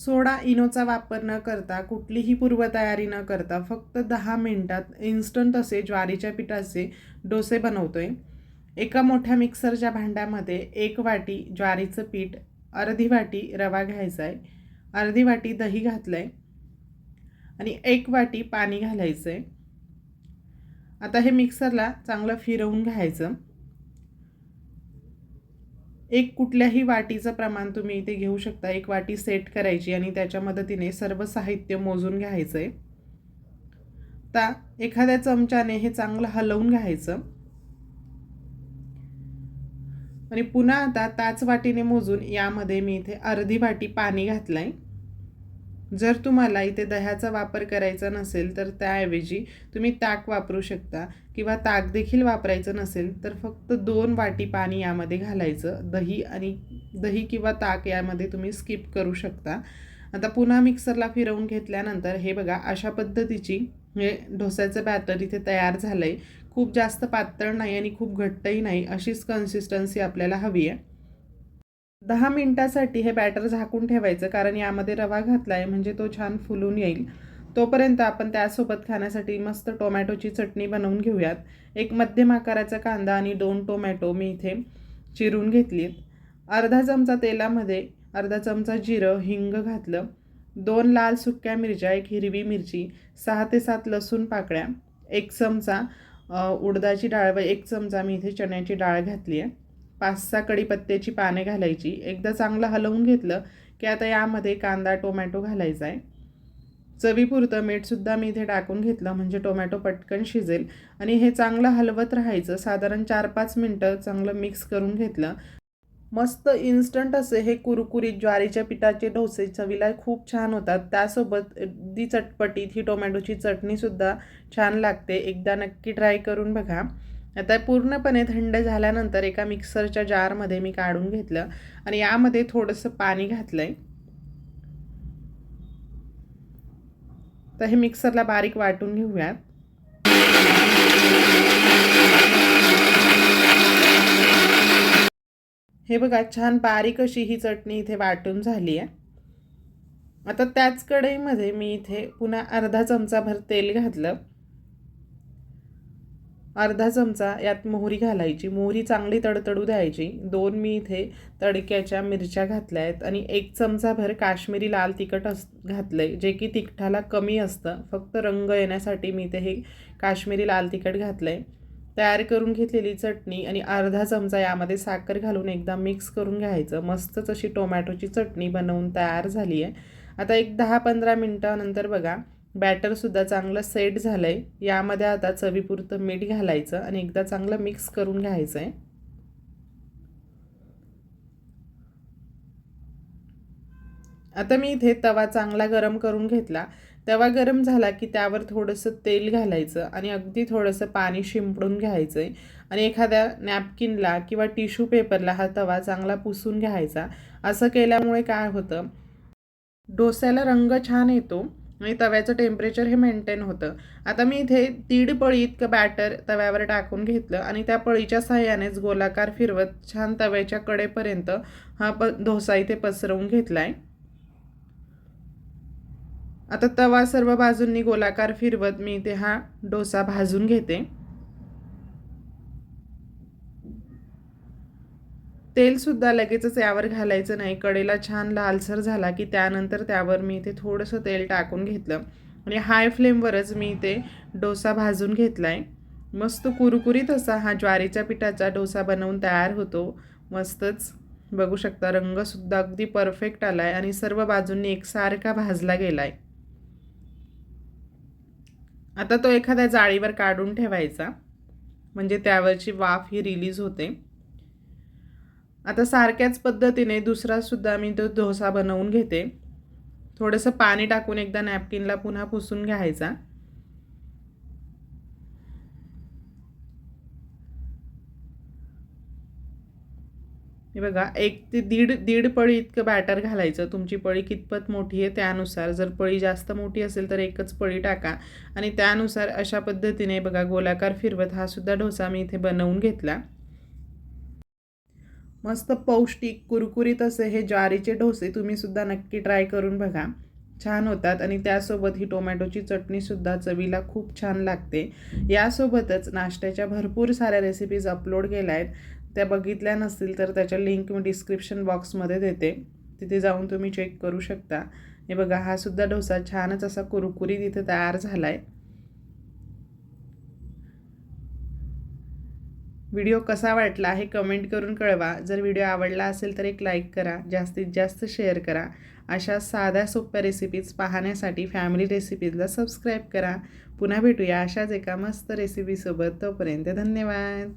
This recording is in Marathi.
सोडा इनोचा वापर न करता कुठलीही पूर्वतयारी न करता फक्त दहा मिनटात इन्स्टंट असे ज्वारीच्या पिठाचे डोसे बनवतोय. एका मोठ्या मिक्सरच्या भांड्यामध्ये एक वाटी ज्वारीचं पीठ अर्धी वाटी रवा घ्यायचा आहे अर्धी वाटी दही घातलं आहे आणि एक वाटी पाणी घालायचं आहे आता हे मिक्सरला चांगलं फिरवून घ्यायचं. एक कुठल्याही वाटीचं प्रमाण तुम्ही इथे घेऊ शकता. एक वाटी सेट करायची आणि त्याच्या मदतीने सर्व साहित्य मोजून घ्यायचं आहे आता एखाद्या चमच्याने हे चांगलं हलवून घ्यायचं. आणि पुन्हा आता त्याच वाटीने मोजून यामध्ये मी इथे अर्धी वाटी पाणी घातलं आहे जर तुम्हाला इथे दह्याचा वापर करायचा नसेल तर त्याऐवजी तुम्ही ताक वापरू शकता किंवा ताक देखील वापरायचं नसेल तर फक्त दोन वाटी पाणी यामध्ये घालायचं. दही आणि दही किंवा ताक यामध्ये तुम्ही स्किप करू शकता. आता पुन्हा मिक्सरला फिरवून घेतल्यानंतर हे बघा अशा पद्धतीची हे डोस्याचं बॅटर इथे तयार झालं आहे खूप जास्त पातळ नाही आणि खूप घट्टही नाही अशीच कन्सिस्टन्सी आपल्याला हवी आहे. दहा मिनटासाठी हे बॅटर झाकून ठेवायचं कारण यामध्ये रवा घातला आहे म्हणजे तो छान फुलून येईल. तोपर्यंत आपण त्यासोबत खाण्यासाठी मस्त टोमॅटोची चटणी बनवून घेऊयात. एक मध्यम आकाराचा कांदा आणि दोन टोमॅटो मी इथे चिरून घेतलीत. अर्धा चमचा तेलामध्ये अर्धा चमचा जिरं हिंग घातलं. दोन लाल सुक्या मिरच्या एक हिरवी मिरची सहा ते सात लसूण पाकळ्या एक चमचा उडदाची डाळ व एक चमचा मी इथे चण्याची डाळ घातली आहे पाच सहा कढीपत्त्याची पाने घालायची. एकदा चांगलं हलवून घेतलं की आता यामध्ये कांदा टोमॅटो घालायचा आहे. चवीपुरतं मीठसुद्धा मी इथे टाकून घेतलं म्हणजे टोमॅटो पटकन शिजेल. आणि हे चांगलं हलवत राहायचं. साधारण चार पाच मिनटं चांगलं मिक्स करून घेतलं. मस्त इन्स्टंट असे हे कुरकुरीत ज्वारीच्या पिठाचे डोसे चवीला खूप छान होतात. त्यासोबत अगदी चटपटीत ही टोमॅटोची चटणीसुद्धा छान लागते. एकदा नक्की ट्राय करून बघा. आता पूर्णपणे थंड झाल्यानंतर एका मिक्सरच्या जारमध्ये मी काढून घेतलं आणि यामध्ये थोडंसं पाणी घातलं आहे तर हे मिक्सरला बारीक वाटून घेऊयात. हे बघा छान बारीक अशी ही चटणी इथे वाटून झाली आहे आता त्याच कढईमध्ये मी इथे पुन्हा अर्धा चमचाभर तेल घातलं. अर्धा चमचा यात मोहरी घालायची. मोहरी चांगली तडतडू द्यायची. दोन मी इथे तडक्याच्या मिरच्या घातल्या आहेत आणि एक चमचाभर काश्मीरी लाल तिखट अस घातलं आहे जे की तिखटाला कमी असतं. फक्त रंग येण्यासाठी मी इथे हे काश्मीरी लाल तिखट घातलं आहे तयार करून घेतलेली चटणी आणि अर्धा चमचा यामध्ये साखर घालून एकदा मिक्स करून घ्यायचं. मस्तच अशी टोमॅटोची चटणी बनवून तयार झाली आहे आता एक दहा पंधरा मिनटानंतर बघा बॅटरसुद्धा चांगलं सेट झालं आहे यामध्ये आता चवीपुरतं मीठ घालायचं आणि एकदा चांगलं मिक्स करून घ्यायचं आहे आता मी इथे तवा चांगला गरम करून घेतला. तवा गरम झाला की त्यावर थोडंसं तेल घालायचं आणि अगदी थोडंसं पाणी शिंपडून घ्यायचं आहे आणि एखाद्या नॅपकिनला किंवा टिश्यू पेपरला हा तवा चांगला पुसून घ्यायचा. असं केल्यामुळे काय होतं? डोस्याला रंग छान येतो. आणि तव्याचं टेम्परेचर हे मेंटेन होतं. आता मी इथे दीड पळी इतकं बॅटर तव्यावर टाकून घेतलं आणि त्या पळीच्या साह्यानेच गोलाकार फिरवत छान तव्याच्या कडेपर्यंत हा प डोसा इथे पसरवून घेतला आहे आता तवा सर्व बाजूंनी गोलाकार फिरवत मी इथे हा डोसा भाजून घेते. तेलसुद्धा लगेचच यावर घालायचं नाही. कडेला छान लालसर झाला की त्यानंतर त्यावर मी इथे थोडंसं तेल टाकून घेतलं. आणि हाय फ्लेमवरच मी इथे डोसा भाजून घेतला आहे मस्त कुरकुरीत असा हा ज्वारीच्या पिठाचा डोसा बनवून तयार होतो. मस्तच. बघू शकता रंगसुद्धा अगदी परफेक्ट आला आहे आणि सर्व बाजूंनी एकसारखा भाजला गेला आहे आता तो एखाद्या जाळीवर काढून ठेवायचा. म्हणजे त्यावरची वाफ ही रिलीज होते. आता सारख्याच पद्धतीने दुसरासुद्धा मी तो डोसा बनवून घेते. थोडंसं पाणी टाकून एकदा नॅपकिनला पुन्हा पुसून घ्यायचा. हे बघा एक ते दीड दीड पळी इतकं बॅटर घालायचं. तुमची पळी कितपत मोठी आहे त्यानुसार. जर पळी जास्त मोठी असेल तर एकच पळी टाका. आणि त्यानुसार अशा पद्धतीने बघा गोलाकार फिरवत हा सुद्धा डोसा मी इथे बनवून घेतला. मस्त पौष्टिक कुरकुरीत असे हे ज्वारीचे डोसे तुम्हीसुद्धा नक्की ट्राय करून बघा. छान होतात आणि त्यासोबत ही टोमॅटोची चटणीसुद्धा चवीला खूप छान लागते. यासोबतच नाश्त्याच्या भरपूर साऱ्या रेसिपीज अपलोड केल्या आहेत त्या बघितल्या नसतील तर त्याच्या लिंक मी डिस्क्रिप्शन बॉक्समध्ये देते. तिथे जाऊन तुम्ही चेक करू शकता. हे बघा हा सुद्धा डोसा छानच असा कुरकुरीत इथे तयार झाला आहे व्हिडिओ कसा वाटला हे कमेंट करून कळवा. जर व्हिडिओ आवडला असेल तर एक लाईक करा जास्तीत जास्त शेअर करा. अशा साध्या सोप्या रेसिपीज पाहण्यासाठी फॅमिली रेसिपीजला सबस्क्राईब करा. पुन्हा भेटूया अशाच एका मस्त रेसिपीसोबत तोपर्यंत धन्यवाद.